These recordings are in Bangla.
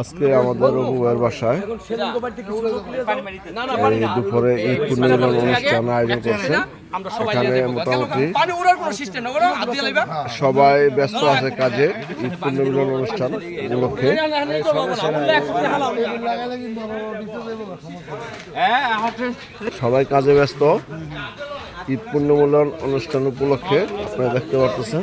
আজকে আমাদের রঘুবের বাসায়। দুপুরে ঈদ পূর্ণিমার অনুষ্ঠান আয়োজন করছে। এখানে মোটামুটি সবাই ব্যস্ত আছে কাজে। ঈদ পূর্ণিমার অনুষ্ঠান উপলক্ষে। সবাই কাজে ব্যস্ত। ঈদ পূর্ণিমার অনুষ্ঠান উপলক্ষে, আপনারা দেখতে পারতেছেন।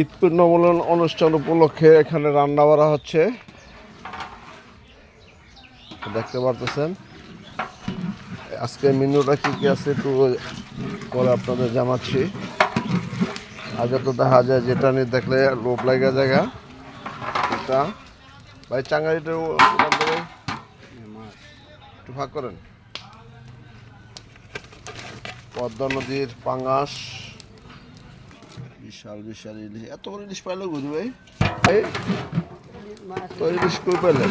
ঈদ পূর্ণমিলন অনুষ্ঠান উপলক্ষে এখানে রান্না বাড়া হচ্ছে। দেখতে পারতেছেন? আজকে মেনুটা কি কি আছে একটু পরে আপনাদের জানাচ্ছি। আগে তো দেখা যায় যেটা নিয়ে দেখলে লোভ লাগা জায়গা, এটা। ভাই চাঙ্গারিটা। একটু ভাগ করেন। পদ্মা নদীর পাঙ্গাস। বিশাল বিশাল ইলিশ। এত বড় ইলিশ পাইলো গুরু ভাই? তো ইলিশ কই পাইলেন